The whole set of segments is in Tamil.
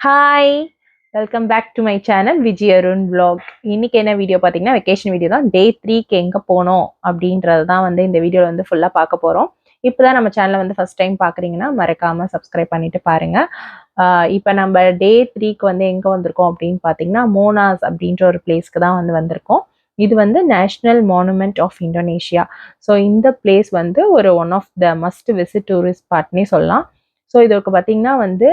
Hi welcome back to my channel Vijay Arun vlog. இன்றைக்கி என்ன வீடியோ பார்த்தீங்கன்னா வெக்கேஷன் வீடியோ தான். டே த்ரீக்கு எங்கே போனோம் அப்படின்றது தான் வந்து இந்த வீடியோவில் வந்து ஃபுல்லாக பார்க்க போகிறோம் இப்போ தான் நம்ம சேனலை வந்து ஃபர்ஸ்ட் டைம் பார்க்குறீங்கன்னா மறக்காமல் சப்ஸ்கிரைப் பண்ணிட்டு பாருங்கள் இப்போ நம்ம டே த்ரீக்கு வந்து எங்கே வந்திருக்கோம் அப்படின்னு பார்த்தீங்கன்னா மோனாஸ் அப்படின்ற ஒரு பிளேஸ்க்கு தான் வந்து வந்திருக்கோம். இது வந்து national monument of Indonesia so இந்த பிளேஸ் வந்து ஒரு one of the must visit tourist ஸ்பாட்னே சொல்லலாம். ஸோ இதுக்கு பார்த்தீங்கன்னா வந்து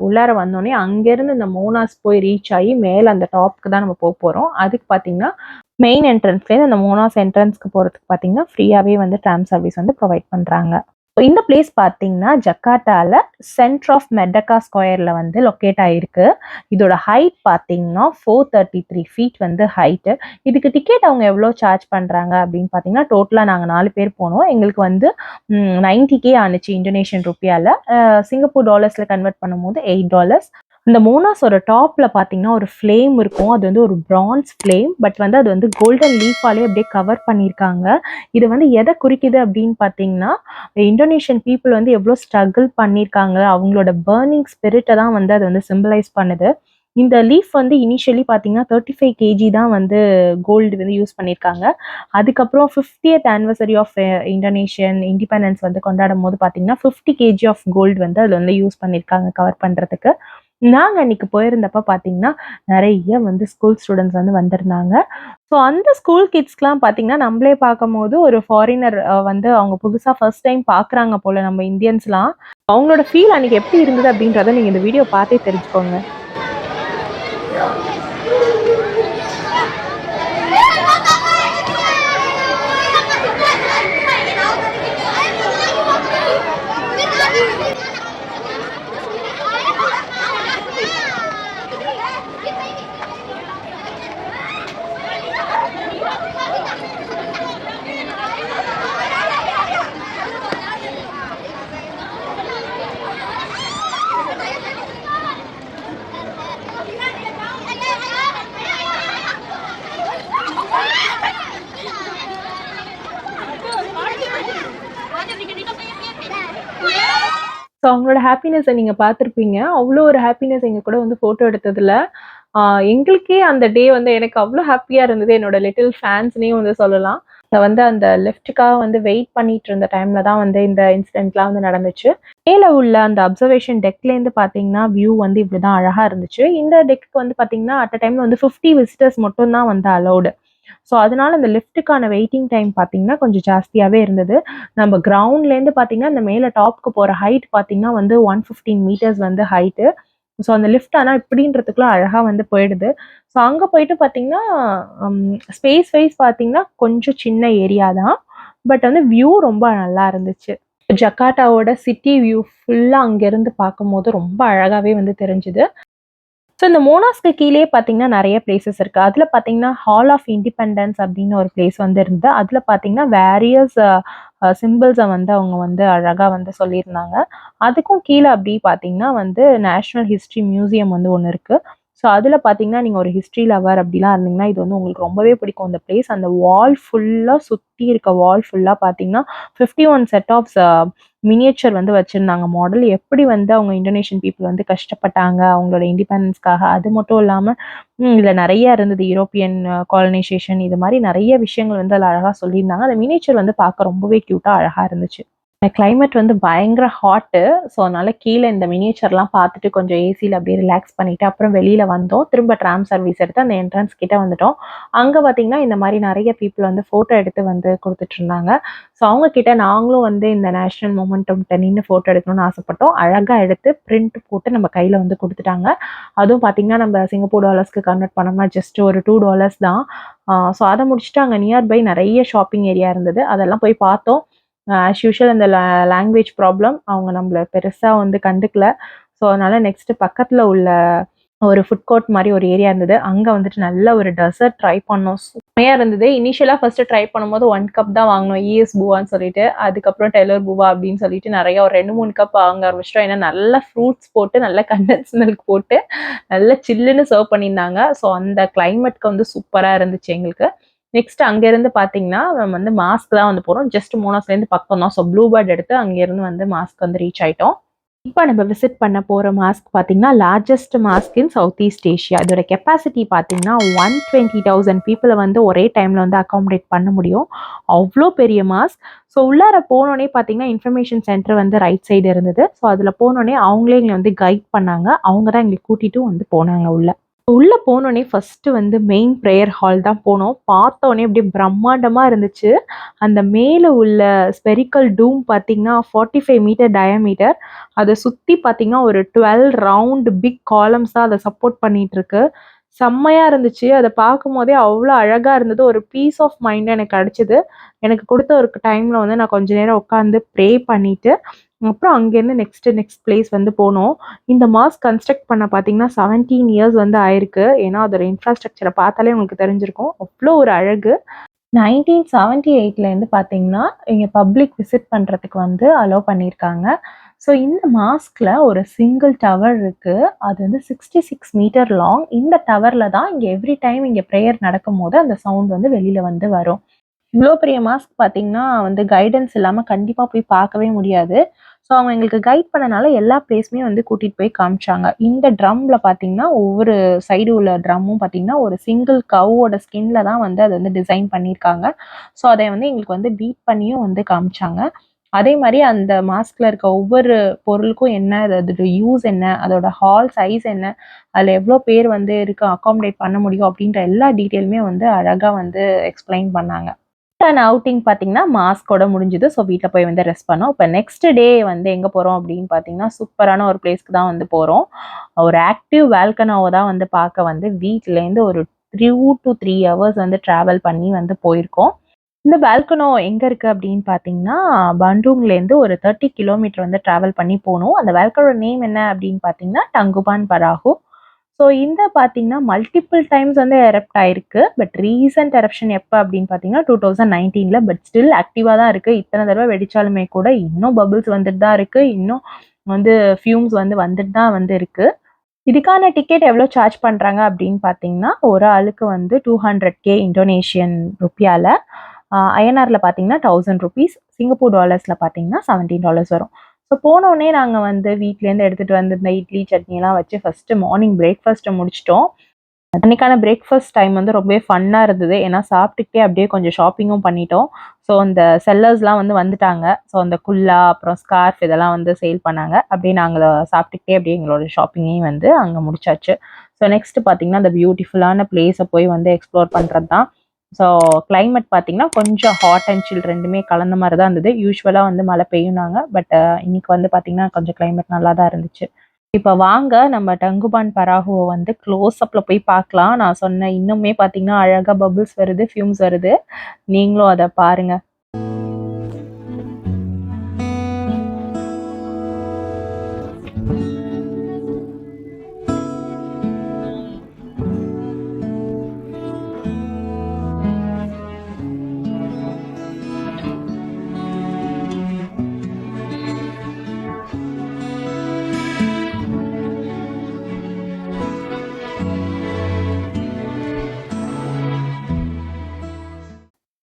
உள்ளார வந்தோடனே அங்கேருந்து இந்த மோனாஸ் போய் ரீச் ஆகி மேலே அந்த டாப்க்கு தான் நம்ம போக போகிறோம் அதுக்கு பார்த்தீங்கன்னா மெயின் என்ட்ரன்ஸ்லேருந்து அந்த மோனாஸ் என்ட்ரன்ஸ்க்கு போகிறதுக்கு பார்த்தீங்கன்னா ஃப்ரீயாகவே வந்து ட்ராம் சர்வீஸ் வந்து ப்ரொவைட் பண்ணுறாங்க இந்த பிளேஸ் பார்த்தீங்கன்னா ஜக்கார்த்தாவில் சென்டர் ஆஃப் மெடக்கா ஸ்கொயரில் வந்து லொக்கேட் ஆகிருக்கு இதோட ஹைட் பார்த்தீங்கன்னா ஃபோர் தேர்ட்டி த்ரீ ஃபீட் வந்து ஹைட்டு இதுக்கு டிக்கெட் அவங்க எவ்வளோ சார்ஜ் பண்ணுறாங்க அப்படின்னு பார்த்தீங்கன்னா டோட்டலாக நாங்கள் நாலு பேர் போனோம். எங்களுக்கு வந்து நைன்டி கே ஆனிச்சு இந்தோனேஷியன் ருப்பியாவில் சிங்கப்பூர் டாலர்ஸில் கன்வெர்ட் பண்ணும்போது எயிட் டாலர்ஸ் இந்த மோனாஸோட டாப்பில் பார்த்தீங்கன்னா ஒரு ஃப்ளேம் இருக்கும். அது வந்து ஒரு ப்ரான்ஸ் ஃப்ளேம். பட் வந்து அது வந்து கோல்டன் லீஃபாலே அப்படியே கவர் பண்ணியிருக்காங்க. இது வந்து எதை குறிக்குது அப்படின்னு பார்த்தீங்கன்னா இந்தோனேஷியன் பீப்புள் வந்து எவ்வளோ ஸ்ட்ரகிள் பண்ணியிருக்காங்க. அவங்களோட பேர்னிங் ஸ்பிரிட்டை தான் வந்து அது வந்து சிம்பிளைஸ் பண்ணுது. இந்த லீஃப் வந்து இனிஷியலி பார்த்தீங்கன்னா தேர்ட்டி ஃபைவ் கேஜி தான் வந்து கோல்டு வந்து யூஸ் பண்ணியிருக்காங்க. அதுக்கப்புறம் fiftieth anniversary of Indonesian independence வந்து கொண்டாடும் போது பார்த்தீங்கன்னா ஃபிஃப்டி கேஜி ஆஃப் கோல்டு வந்து அதில் வந்து யூஸ் பண்ணியிருக்காங்க கவர் பண்ணுறதுக்கு நாங்கள் அன்னைக்கு போயிருந்தப்ப பார்த்தீங்கன்னா நிறைய வந்து ஸ்கூல் ஸ்டூடெண்ட்ஸ் வந்து வந்திருந்தாங்க. ஸோ அந்த ஸ்கூல் கிட்ஸ்க்குலாம் பார்த்தீங்கன்னா நம்மளே பார்க்கும்போது ஒரு ஃபாரினர் வந்து அவங்க புதுசாக ஃபர்ஸ்ட் டைம் பார்க்குறாங்க போல் நம்ம இந்தியன்ஸ்லாம் அவங்களோட ஃபீல் அன்னைக்கு எப்படி இருந்தது அப்படின்றத நீங்கள் இந்த வீடியோ பார்த்தே தெரிஞ்சுக்கோங்க. ஸோ அவங்களோட ஹாப்பினஸை நீங்கள் பார்த்துருப்பீங்க. அவ்வளோ ஒரு ஹாப்பினஸ் எங்கள் கூட வந்து ஃபோட்டோ எடுத்ததில். எங்களுக்கே அந்த டே வந்து எனக்கு அவ்வளோ ஹாப்பியாக இருந்தது. என்னோட லிட்டில் ஃபேன்ஸ்னே வந்து சொல்லலாம். நான் வந்து அந்த லெஃப்ட்டுக்காக வந்து வெயிட் பண்ணிட்டு இருந்த டைமில் தான் வந்து இந்த இன்சிடென்ட்லாம் வந்து நடந்துச்சு. மேலே உள்ள அந்த அப்சர்வேஷன் டெக்லேருந்து பார்த்தீங்கன்னா வியூ வந்து இப்படி தான் அழகாக இருந்துச்சு. இந்த டெக்கு வந்து பார்த்தீங்கன்னா அட் அ டைமில் வந்து ஃபிஃப்டி விசிட்டர்ஸ் மட்டும் தான் வந்து அலௌடு ஸோ அதனால அந்த லிஃப்ட்டுக்கான வெயிட்டிங் டைம் பார்த்தீங்கன்னா கொஞ்சம் ஜாஸ்தியாகவே இருந்தது. நம்ம கிரவுண்ட்லேருந்து பார்த்தீங்கன்னா இந்த மேலே டாப்க்கு போகிற ஹைட் பார்த்தீங்கன்னா வந்து ஒன் ஃபிஃப்டீன் மீட்டர்ஸ் வந்து ஹைட்டு ஸோ அந்த லிஃப்ட் ஆனால் இப்படின்றதுக்குள்ள அழகாக வந்து போயிடுது. ஸோ அங்கே போயிட்டு பார்த்தீங்கன்னா ஸ்பேஸ் வைஸ் பார்த்தீங்கன்னா கொஞ்சம் சின்ன ஏரியா தான். பட் வந்து வியூ ரொம்ப நல்லா இருந்துச்சு. ஜக்காட்டாவோட சிட்டி வியூ ஃபுல்லாக அங்கேருந்து பார்க்கும்போது ரொம்ப அழகாகவே வந்து தெரிஞ்சுது. ஸோ இந்த மோனாஸ்க்கு கீழே பார்த்தீங்கன்னா நிறைய பிளேசஸ் இருக்குது அதில் பார்த்தீங்கன்னா ஹால் ஆஃப் இண்டிபெண்டன்ஸ் அப்படின்னு ஒரு பிளேஸ் வந்து இருந்து அதில் பார்த்தீங்கன்னா வேரியஸ் சிம்பிள்ஸை வந்து அவங்க வந்து அழகாக வந்து சொல்லியிருந்தாங்க. அதுக்கும் கீழே அப்படி பார்த்தீங்கன்னா வந்து நேஷ்னல் ஹிஸ்ட்ரி மியூசியம் வந்து ஒன்று இருக்குது ஸோ அதில் பார்த்தீங்கன்னா நீங்கள் ஒரு ஹிஸ்ட்ரி லவர் அப்படிலாம் இருந்தீங்கன்னா இது வந்து உங்களுக்கு ரொம்பவே பிடிக்கும். அந்த பிளேஸ் அந்த வால் ஃபுல்லாக சுற்றி இருக்க வால் ஃபுல்லாக பார்த்தீங்கன்னா fifty one set of miniature வந்து வச்சுருந்தாங்க. மாடல் எப்படி வந்து அவங்க இந்தோனேஷியன் பீப்புள் வந்து கஷ்டப்பட்டாங்க அவங்களோட இண்டிபெண்டன்ஸ்க்காக அது மட்டும் இல்லாமல் இதில் நிறைய இருந்தது. யூரோப்பியன் காலனைசேஷன் uh, இது மாதிரி நிறைய விஷயங்கள் வந்து அதில் அழகாக சொல்லியிருந்தாங்க. அந்த மினியேச்சர் வந்து பார்க்க ரொம்பவே க்யூட்டாக அழகாக இருந்துச்சு. கிளைமேட் வந்து பயங்கர ஹாட்டு ஸோ அதனால கீழே இந்த மினியேச்சர்லாம் பார்த்துட்டு கொஞ்சம் ஏசியில் அப்படியே ரிலாக்ஸ் பண்ணிவிட்டு அப்புறம் வெளியில் வந்தோம். திரும்ப ட்ராம் சர்வீஸ் எடுத்து அந்த என்ட்ரன்ஸ் கிட்ட வந்துட்டோம். அங்கே பார்த்தீங்கன்னா இந்த மாதிரி நிறைய பீப்புள் வந்து ஃபோட்டோ எடுத்து வந்து கொடுத்துட்ருந்தாங்க ஸோ அவங்க கிட்ட நாங்களும் வந்து இந்த நேஷனல் மூமெண்ட்டம்கிட்ட நின்று ஃபோட்டோ எடுக்கணும்னு ஆசைப்பட்டோம். அழகாக எடுத்து பிரிண்ட் போட்டு நம்ம கையில் வந்து கொடுத்துட்டாங்க. அதுவும் பார்த்தீங்கன்னா நம்ம சிங்கப்பூர் டாலர்ஸ்க்கு கன்வெர்ட் பண்ணோம்னா ஜஸ்ட் ஒரு டூ டாலர்ஸ் தான். ஸோ அதை முடிச்சுட்டு அங்கே நியர்பை நிறைய ஷாப்பிங் ஏரியா இருந்தது. அதெல்லாம் போய் பார்த்தோம். ஆஸ் யூஷுவல் அந்த லாங்குவேஜ் ப்ராப்ளம் அவங்க நம்மள பெருசாக வந்து கண்டுக்கல. ஸோ அதனால் நெக்ஸ்ட்டு பக்கத்தில் உள்ள ஒரு ஃபுட் கோர்ட் மாதிரி ஒரு ஏரியா இருந்தது. அங்கே வந்துட்டு நல்ல ஒரு டெசர்ட் ட்ரை பண்ணோம். செம்மையாக இருந்தது. இனிஷியலாக ஃபஸ்ட்டு ட்ரை பண்ணும்போது ஒன் கப் தான் வாங்கினோம். இஎஸ் பூவான்னு சொல்லிட்டு. அதுக்கப்புறம் டெய்லர் பூவா அப்படின்னு சொல்லிட்டு நிறைய ஒரு ரெண்டு மூணு கப் வாங்க ஆரம்பிச்சிட்டோம். ஏன்னா நல்ல ஃப்ரூட்ஸ் போட்டு நல்ல கண்டன்ஸ் மில்க் போட்டு நல்ல சில்லுன்னு சர்வ் பண்ணியிருந்தாங்க. ஸோ அந்த கிளைமேட்க்கு வந்து சூப்பராக இருந்துச்சு எங்களுக்கு. நெக்ஸ்ட் அங்கேருந்து பார்த்தீங்கன்னா நம்ம வந்து மாஸ்க் தான் வந்து போகிறோம் ஜஸ்ட் மோனாஸ்லேருந்து பக்கம் தான். ஸோ ப்ளூ பேர்ட் எடுத்து அங்கேருந்து வந்து மாஸ்க் வந்து ரீச் ஆயிட்டோம். இப்போ நம்ம விசிட் பண்ண போகிற மாஸ்க் பார்த்தீங்கன்னா largest mosque in South East Asia இதோட கெப்பாசிட்டி பார்த்தீங்கன்னா ஒன் டுவெண்ட்டி தௌசண்ட் பீப்புளை வந்து ஒரே டைமில் வந்து அக்காமடேட் பண்ண முடியும். அவ்வளோ பெரிய மாஸ்க் ஸோ உள்ளார போனோடனே பார்த்தீங்கன்னா இன்ஃபர்மேஷன் சென்டர் வந்து ரைட் சைடு இருந்தது. ஸோ அதில் போனோடனே அவங்களே எங்களை வந்து கைட் பண்ணாங்க. அவங்க தான் எங்களை கூட்டிகிட்டும் வந்து போனாங்க உள்ளே. உள்ளே போனோடனே ஃபஸ்ட்டு வந்து மெயின் ப்ரேயர் ஹால் தான் போனோம். பார்த்தோன்னே அப்படியே பிரம்மாண்டமாக இருந்துச்சு. அந்த மேலே உள்ள ஸ்பெரிக்கல் டூம் பார்த்திங்கன்னா ஃபார்ட்டி ஃபைவ் மீட்டர் டயமீட்டர் அதை சுற்றி பார்த்தீங்கன்னா ஒரு டுவெல் ரவுண்ட் பிக் காலம்ஸாக அதை சப்போர்ட் பண்ணிகிட்ருக்கு செம்மையாக இருந்துச்சு. அதை பார்க்கும் போதே அவ்வளோ அழகாக இருந்தது. ஒரு பீஸ் ஆஃப் மைண்ட் எனக்கு கிடச்சிது. எனக்கு கொடுத்த ஒரு டைமில் வந்து நான் கொஞ்ச நேரம் உட்காந்து ப்ரே பண்ணிவிட்டு அப்புறம் அங்கேருந்து நெக்ஸ்ட்டு நெக்ஸ்ட் பிளேஸ் வந்து போனோம். இந்த மாஸ்க் கன்ஸ்ட்ரக்ட் பண்ண பார்த்தீங்கன்னா செவன்டீன் இயர்ஸ் வந்து ஆயிருக்கு. ஏன்னா அதோட இன்ஃப்ராஸ்ட்ரக்சரை பார்த்தாலே உங்களுக்கு தெரிஞ்சிருக்கும். அவ்வளோ ஒரு அழகு. நைன்டீன் செவன்ட்டி எயிட்லேருந்து பார்த்தீங்கன்னா இங்கே பப்ளிக் விசிட் பண்ணுறதுக்கு வந்து அலோவ் பண்ணியிருக்காங்க. ஸோ இந்த மாஸ்கில் ஒரு சிங்கிள் டவர் இருக்குது அது வந்து சிக்ஸ்டி சிக்ஸ் மீட்டர் லாங் இந்த டவரில் தான் இங்கே எவ்ரி டைம் இங்கே ப்ரேயர் நடக்கும் போது அந்த சவுண்ட் வந்து வெளியில் வந்து வரும். இவ்வளோ பெரிய மாஸ்க் பார்த்தீங்கன்னா வந்து கைடன்ஸ் இல்லாமல் கண்டிப்பாக போய் பார்க்கவே முடியாது. ஸோ அவங்க எங்களுக்கு கைட் பண்ணனால எல்லா பிளேஸுமே வந்து கூட்டிகிட்டு போய் காமிச்சாங்க. இந்த ட்ரம்ல பார்த்தீங்கன்னா ஒவ்வொரு சைடு உள்ள ட்ரம்மும் பார்த்தீங்கன்னா ஒரு சிங்கிள் கவோட ஸ்கின்ல தான் வந்து அதை வந்து டிசைன் பண்ணியிருக்காங்க. ஸோ அதை வந்து எங்களுக்கு வந்து பீட் பண்ணியும் வந்து காமிச்சாங்க. அதே மாதிரி அந்த மாஸ்க்ல இருக்க ஒவ்வொரு பொருளுக்கும் என்ன அதோட யூஸ் என்ன அதோட ஹால் சைஸ் என்ன அதில் எவ்வளோ பேர் வந்து இருக்க அக்காமடேட் பண்ண முடியும் அப்படின்ற எல்லா டீட்டெயிலுமே வந்து அழகாக வந்து எக்ஸ்பிளைன் பண்ணாங்க. அண்ட் அவுட்டிங் பார்த்தீங்கன்னா மாஸ்கோட முடிஞ்சுது. ஸோ வீட்டில் போய் வந்து ரெஸ்ட் பண்ணோம். இப்போ நெக்ஸ்ட் டே வந்து எங்கே போகிறோம் அப்படின்னு பார்த்தீங்கன்னா சூப்பரான ஒரு பிளேஸ்க்கு தான் வந்து போகிறோம் ஒரு ஆக்டிவ் வேல்கனாவை தான் வந்து பார்க்க வந்து வீட்டிலேருந்து ஒரு த்ரீ டு த்ரீ ஹவர்ஸ் வந்து ட்ராவல் பண்ணி வந்து போயிருக்கோம். இந்த பால்கனோ எங்கே இருக்குது அப்படின்னு பார்த்தீங்கன்னா பண்டூங்லேருந்து ஒரு தேர்ட்டி கிலோமீட்டர் வந்து ட்ராவல் பண்ணி போகணும் அந்த பால்கனோட நேம் என்ன அப்படின்னு பார்த்தீங்கன்னா டங்குபான் பராகு ஸோ இந்த பார்த்தீங்கன்னா மல்டிபிள் டைம்ஸ் வந்து எரப்ட் ஆயிருக்கு. பட் ரீசெண்ட் எரப்ஷன் எப்போ அப்படின்னு பார்த்தீங்கன்னா டூ தௌசண்ட் நைன்டீனில் பட் ஸ்டில் ஆக்டிவாக தான் இருக்குது இத்தனை தடவை வெடித்தாலுமே கூட இன்னும் பபிள்ஸ் வந்துட்டு தான் இருக்குது இன்னும் வந்து ஃபியூம்ஸ் வந்து வந்துட்டு தான் வந்து இருக்குது இதுக்கான டிக்கெட் எவ்வளோ சார்ஜ் பண்ணுறாங்க அப்படின்னு பார்த்தீங்கன்னா ஒரு ஆளுக்கு வந்து டூ ஹண்ட்ரட் கே இந்தோனேஷியன் ருப்பியாவில் ஐஎன்ஆரில் பார்த்தீங்கன்னா தௌசண்ட் ருபீஸ் சிங்கப்பூர் டாலர்ஸில் பார்த்தீங்கன்னா செவன்டீன் டாலர்ஸ் வரும். ஸோ போனோடனே நாங்கள் வந்து வீட்லேருந்து எடுத்துகிட்டு வந்திருந்த இட்லி சட்னிலாம் வச்சு ஃபஸ்ட்டு மார்னிங் பிரேக்ஃபாஸ்ட்டை முடிச்சிட்டோம். அன்றைக்கான பிரேக்ஃபாஸ்ட் டைம் வந்து ரொம்பவே ஃபன்னாக இருந்தது. ஏன்னா சாப்பிட்டுக்கிட்டே அப்படியே கொஞ்சம் ஷாப்பிங்கும் பண்ணிட்டோம். ஸோ அந்த செல்லர்ஸ்லாம் வந்து வந்துட்டாங்க. ஸோ அந்த குல்லா அப்புறம் ஸ்கார்ஃப் இதெல்லாம் வந்து சேல் பண்ணாங்க. அப்படியே நாங்கள் சாப்பிட்டுக்கிட்டே அப்படியே எங்களோட ஷாப்பிங்கையும் வந்து அங்கே முடிச்சாச்சு. ஸோ நெக்ஸ்ட் பார்த்தீங்கன்னா அந்த பியூட்டிஃபுல்லான பிளேஸை போய் வந்து எக்ஸ்ப்ளோர் பண்ணுறது தான் ஸோ கிளைமேட் பார்த்தீங்கன்னா கொஞ்சம் ஹாட் அண்ட் சில் ரெண்டுமே கலந்த மாதிரி தான் இருந்தது யூஸ்வலாக வந்து மழை பெய்யுனாங்க பட் இன்னைக்கு வந்து பார்த்தீங்கன்னா கொஞ்சம் கிளைமேட் நல்லா தான் இருந்துச்சு. இப்போ வாங்க நம்ம டங்குபான் பராகுவை வந்து க்ளோஸ் அப்பில் போய் பார்க்கலாம். நான் சொன்னேன் இன்னுமே பார்த்தீங்கன்னா அழகாக பபுள்ஸ் வருது ஃபியூம்ஸ் வருது. நீங்களும் அதை பாருங்கள்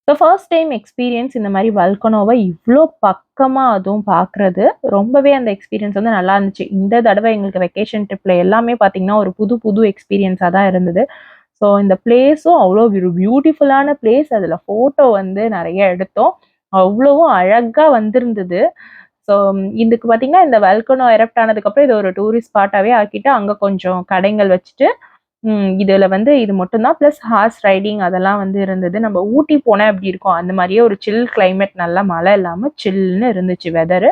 ஸோ ஃபர்ஸ்ட் டைம் எக்ஸ்பீரியன்ஸ் இந்த மாதிரி வல்கனோவை இவ்வளோ பக்கமாக அதுவும் பார்க்குறது ரொம்பவே அந்த எக்ஸ்பீரியன்ஸ் வந்து நல்லா இருந்துச்சு. இந்த தடவை எங்களுக்கு வெக்கேஷன் ட்ரிப்பில் எல்லாமே பார்த்தீங்கன்னா ஒரு புது புது எக்ஸ்பீரியன்ஸாக தான் இருந்தது. ஸோ இந்த பிளேஸும் அவ்வளோ ஒரு பியூட்டிஃபுல்லான பிளேஸ் அதில் ஃபோட்டோ வந்து நிறைய எடுத்தோம். அவ்வளோவும் அழகாக வந்திருந்தது. ஸோ இதுக்கு பார்த்தீங்கன்னா இந்த வெல்கனோ எரப்ட் ஆனதுக்கப்புறம் இது ஒரு டூரிஸ்ட் ஸ்பாட்டாகவே ஆக்கிட்டு அங்கே கொஞ்சம் கடைகள் வச்சுட்டு இதில் வந்து இது மட்டும்தான். ப்ளஸ் ஹார்ஸ் ரைடிங் அதெல்லாம் வந்து இருந்தது. நம்ம ஊட்டி போனால் எப்படி இருக்கும்? அந்த மாதிரியே ஒரு சில் கிளைமேட் நல்லா மழை இல்லாமல் சில்லுன்னு இருந்துச்சு வெதரு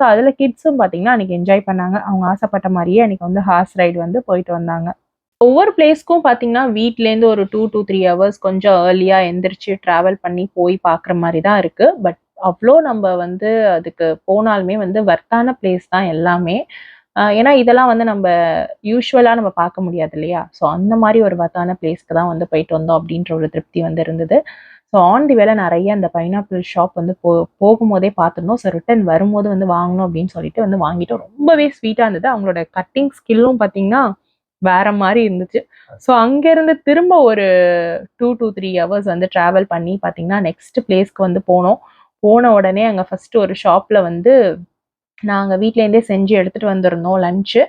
ஸோ அதில் கிட்ஸும் பார்த்தீங்கன்னா அன்றைக்கி என்ஜாய் பண்ணாங்க. அவங்க ஆசைப்பட்ட மாதிரியே அன்றைக்கி வந்து ஹார்ஸ் ரைடு வந்து போயிட்டு வந்தாங்க. ஒவ்வொரு பிளேஸ்க்கும் பார்த்தீங்கன்னா வீட்லேருந்து ஒரு டூ டூ த்ரீ ஹவர்ஸ் கொஞ்சம் ஏர்லியாக எந்திரிச்சு ட்ராவல் பண்ணி போய் பார்க்குற மாதிரி தான் இருக்குது பட் அவ்வளோ நம்ம வந்து அதுக்கு போனாலுமே வந்து வர்த்தான பிளேஸ் தான் எல்லாமே. ஏன்னா இதெல்லாம் வந்து நம்ம யூஸ்வலாக நம்ம பார்க்க முடியாது இல்லையா? ஸோ அந்த மாதிரி ஒரு வத்தான பிளேஸ்க்கு தான் வந்து போயிட்டு வந்தோம் அப்படின்ற ஒரு திருப்தி வந்து இருந்தது. ஸோ ஆன் தி வேலை நிறைய அந்த பைனாப்பிள் ஷாப் வந்து போ போகும்போதே பார்த்துருந்தோம். ஸோ ரிட்டன் வரும்போது வந்து வாங்கணும் அப்படின்னு சொல்லிட்டு வந்து வாங்கிட்டோம். ரொம்பவே ஸ்வீட்டாக இருந்தது. அவங்களோட கட்டிங் ஸ்கில்லும் பார்த்தீங்கன்னா வேற மாதிரி இருந்துச்சு. ஸோ அங்கேருந்து திரும்ப ஒரு டூ டூ த்ரீ ஹவர்ஸ் வந்து ட்ராவல் பண்ணி பார்த்தீங்கன்னா நெக்ஸ்ட் பிளேஸ்க்கு வந்து போனோம். போன உடனே அங்கே ஃபஸ்ட்டு ஒரு ஷாப்பில் வந்து நாங்கள் வீட்டிலேருந்தே செஞ்சு எடுத்துகிட்டு வந்திருந்தோம் லஞ்சு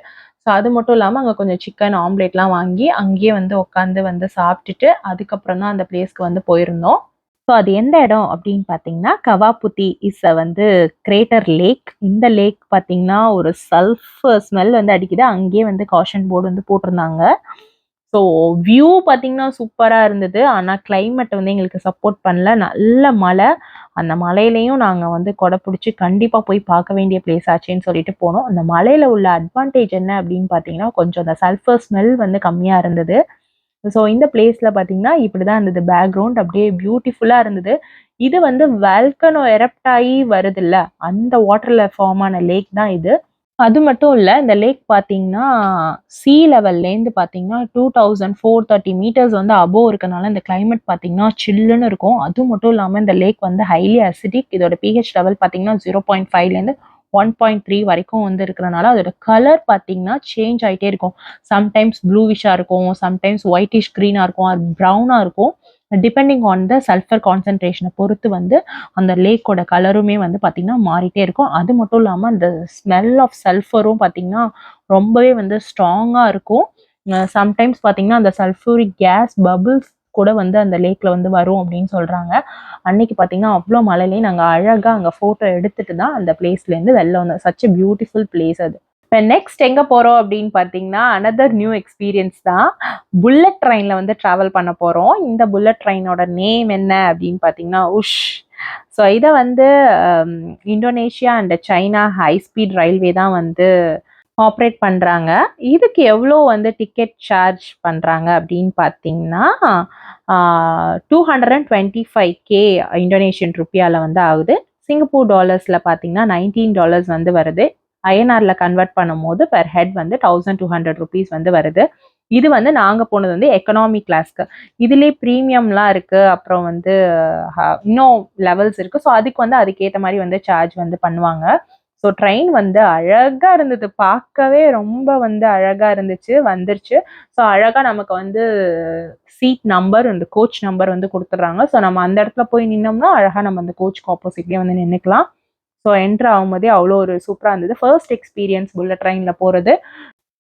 ஸோ அது மட்டும் இல்லாமல் அங்கே கொஞ்சம் சிக்கன் ஆம்லேட்லாம் வாங்கி அங்கேயே வந்து உட்காந்து வந்து சாப்பிட்டுட்டு அதுக்கப்புறம் தான் அந்த பிளேஸ்க்கு வந்து போயிருந்தோம். ஸோ அது எந்த இடம் அப்படின்னு பார்த்தீங்கன்னா கவாபுத்தி இஸ் அ வந்து கிரேட்டர் லேக் இந்த லேக் பார்த்தீங்கன்னா ஒரு சல்ஃப் ஸ்மெல் வந்து அடிக்குது. அங்கேயே வந்து காஷன் போர்டு வந்து போட்டிருந்தாங்க. ஸோ வியூ பார்த்தீங்கன்னா சூப்பராக இருந்தது. ஆனால் கிளைமேட் வந்து எங்களுக்கு சப்போர்ட் பண்ணல. நல்ல மழை. அந்த மலையிலையும் நாங்கள் வந்து கொடை பிடிச்சி கண்டிப்பாக போய் பார்க்க வேண்டிய பிளேஸ் ஆச்சுன்னு சொல்லிட்டு போனோம். அந்த மலையில் உள்ள அட்வான்டேஜ் என்ன அப்படின்னு பார்த்தீங்கன்னா கொஞ்சம் அந்த சல்ஃபர் ஸ்மெல் வந்து கம்மியாக இருந்தது. ஸோ இந்த பிளேஸில் பார்த்தீங்கன்னா இப்படி தான் இருந்தது. பேக்ரவுண்ட் அப்படியே பியூட்டிஃபுல்லாக இருந்தது. இது வந்து வேல்கனோ எரப்ட் ஆகி வருது அந்த வாட்டரில் ஃபார்ம் ஆன லேக் தான் இது. அது மட்டும் இல்லை இந்த லேக் பார்த்தீங்கன்னா சி லெவல்லேருந்து பார்த்தீங்கன்னா two thousand four thirty metres வந்து அபோவ் இருக்கனால இந்த கிளைமேட் பார்த்தீங்கன்னா சில்லுன்னு இருக்கும். அது மட்டும் இல்லாமல் இந்த லேக் வந்து ஹைலி அசிடிக் இதோட பிஹெச் லெவல் பார்த்தீங்கன்னா ஜீரோ பாயிண்ட் ஃபைவ்லேருந்து ஒன் பாயிண்ட் த்ரீ வரைக்கும் வந்து இருக்கிறனால அதோட கலர் பார்த்தீங்கன்னா சேஞ்ச் ஆகிட்டே இருக்கும். சம்டைம்ஸ் ப்ளூவிஷாக இருக்கும் சம்டைம்ஸ் ஒயிட்டிஷ் க்ரீனாக இருக்கும் அது ப்ரௌனாக இருக்கும். டிபெண்டிங் ஆன் த சல்ஃபர் கான்சன்ட்ரேஷனை பொறுத்து வந்து அந்த லேக்கோட கலருமே வந்து பார்த்திங்கன்னா மாறிட்டே இருக்கும். அது மட்டும் இல்லாமல் அந்த ஸ்மெல் ஆஃப் சல்ஃபரும் பார்த்திங்கன்னா ரொம்பவே வந்து ஸ்ட்ராங்காக இருக்கும். சம்டைம்ஸ் பார்த்திங்கன்னா அந்த சல்ஃபூரிக் கேஸ் பபுள்ஸ் கூட வந்து அந்த லேக்கில் வந்து வரும் அப்படின்னு சொல்கிறாங்க அன்னைக்கு பார்த்தீங்கன்னா அவ்வளோ மழையிலையும் நாங்கள் அழகாக அங்கே ஃபோட்டோ எடுத்துட்டு தான் அந்த பிளேஸ்லேருந்து வெளில வந்தோம். சச் பியூட்டிஃபுல் பிளேஸ் அது. இப்போ நெக்ஸ்ட் எங்கே போகிறோம் அப்படின்னு பார்த்தீங்கன்னா அனதர் நியூ எக்ஸ்பீரியன்ஸ் தான். புல்லட் ட்ரெயினில் வந்து ட்ராவல் பண்ண போகிறோம் இந்த புல்லட் ட்ரெயினோட நேம் என்ன அப்படின்னு பார்த்தீங்கன்னா உஷ். ஸோ இதை வந்து Indonesia and China high speed railway தான் வந்து ஆப்ரேட் பண்ணுறாங்க இதுக்கு எவ்வளோ வந்து டிக்கெட் சார்ஜ் பண்ணுறாங்க அப்படின்னு பார்த்தீங்கன்னா two hundred and twenty five K Indonesian ருப்பியாவில் வந்து ஆகுது. சிங்கப்பூர் டாலர்ஸில் பார்த்தீங்கன்னா நைன்டீன் டாலர்ஸ் வந்து வருது. ஐஎன்ஆரில் கன்வெர்ட் பண்ணும்போது பெர் ஹெட் வந்து தௌசண்ட் டூ ஹண்ட்ரட் ருபீஸ் வந்து வருது. இது வந்து நாங்கள் போனது வந்து எக்கனாமி கிளாஸ்க்கு இதுலேயே ப்ரீமியம்லாம் இருக்குது அப்புறம் வந்து இன்னும் லெவல்ஸ் இருக்குது ஸோ அதுக்கு வந்து அதுக்கேற்ற மாதிரி வந்து சார்ஜ் வந்து பண்ணுவாங்க. ஸோ ட்ரெயின் வந்து அழகா இருந்தது. பார்க்கவே ரொம்ப வந்து அழகா இருந்துச்சு வந்துருச்சு. ஸோ அழகா நமக்கு வந்து சீட் நம்பர் இந்த கோச் நம்பர் வந்து கொடுத்துட்றாங்க. ஸோ நம்ம அந்த இடத்துல போய் நின்னோம்னா அழகா நம்ம அந்த கோச்சுக்கு ஆப்போசிட்லேயே வந்து நின்றுக்கலாம் ஸோ என்ட்ரு ஆகும்போதே அவ்வளோ ஒரு சூப்பராக இருந்தது. ஃபர்ஸ்ட் எக்ஸ்பீரியன்ஸ் புல்லட் ட்ரெயினில் போகிறது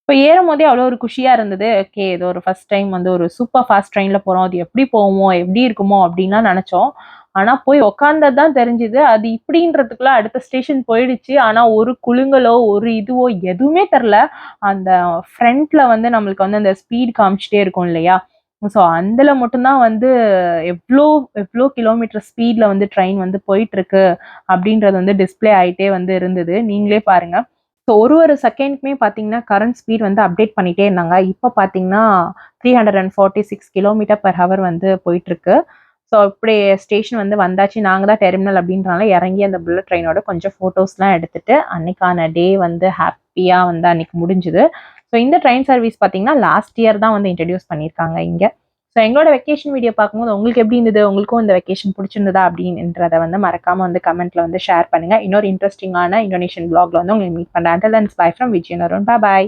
இப்போ ஏறும் போதே அவ்வளோ ஒரு குஷியாக இருந்தது. ஓகே இது ஒரு ஃபர்ஸ்ட் டைம் வந்து ஒரு சூப்பர் ஃபாஸ்ட் ட்ரெயினில் போகிறோம் அது எப்படி போவோமோ? எப்படி இருக்குமோ? அப்படின்லாம் நினச்சோம். ஆனால் போய் உக்காந்தது தான் தெரிஞ்சுது. அது இப்படின்றதுக்குள்ள அடுத்த ஸ்டேஷன் போயிடுச்சு. ஆனால் ஒரு குலுங்கலோ ஒரு இதுவோ எதுவுமே தெரில. அந்த ஃப்ரண்ட்டில் வந்து நம்மளுக்கு வந்து அந்த ஸ்பீட் காமிச்சிட்டே இருக்கும் இல்லையா? ஸோ அதில் மட்டும்தான் வந்து எவ்வளோ எவ்வளோ கிலோமீட்டர் ஸ்பீடில் வந்து ட்ரெயின் வந்து போயிட்டுருக்கு அப்படின்றது வந்து டிஸ்ப்ளே ஆகிட்டே வந்து இருந்தது. நீங்களே பாருங்கள் ஸோ ஒரு ஒரு செகண்ட்க்குமே பார்த்தீங்கன்னா கரண்ட் ஸ்பீட் வந்து அப்டேட் பண்ணிகிட்டே இருந்தாங்க. இப்போ பார்த்தீங்கன்னா three hundred and forty six kilometre per hour வந்து போயிட்டுருக்கு. ஸோ இப்படி ஸ்டேஷன் வந்து வந்தாச்சு. நாங்கள் தான் டெர்மினல் அப்படின்றனால இறங்கி அந்த புல்லட் ட்ரெயினோட கொஞ்சம் ஃபோட்டோஸ்லாம் எடுத்துகிட்டு அன்னைக்கான டே வந்து ஹாப்பியாக வந்து அன்னைக்கு முடிஞ்சுது. ஸோ இந்த ட்ரெயின் சர்வீஸ் பார்த்தீங்கன்னா லாஸ்ட் இயர் தான் வந்து இன்ட்ரடியூஸ் பண்ணியிருக்காங்க இங்கே. ஸோ எங்களோட வெக்கேஷன் வீடியோ பார்க்கும்போது உங்களுக்கு எப்படி இருந்தது? உங்களுக்கும் இந்த வெக்கேஷன் பிடிச்சிருந்ததா அப்படின்றத வந்து மறக்காம வந்து கமெண்ட்ல வந்து ஷேர் பண்ணுங்க. இன்னொரு இன்ட்ரெஸ்டிங்கான இந்தோனேஷியன் பிளாக்ல வந்து உங்களுக்கு மீட் பண்ணுறேன் under and bye from Vijayan Arun bye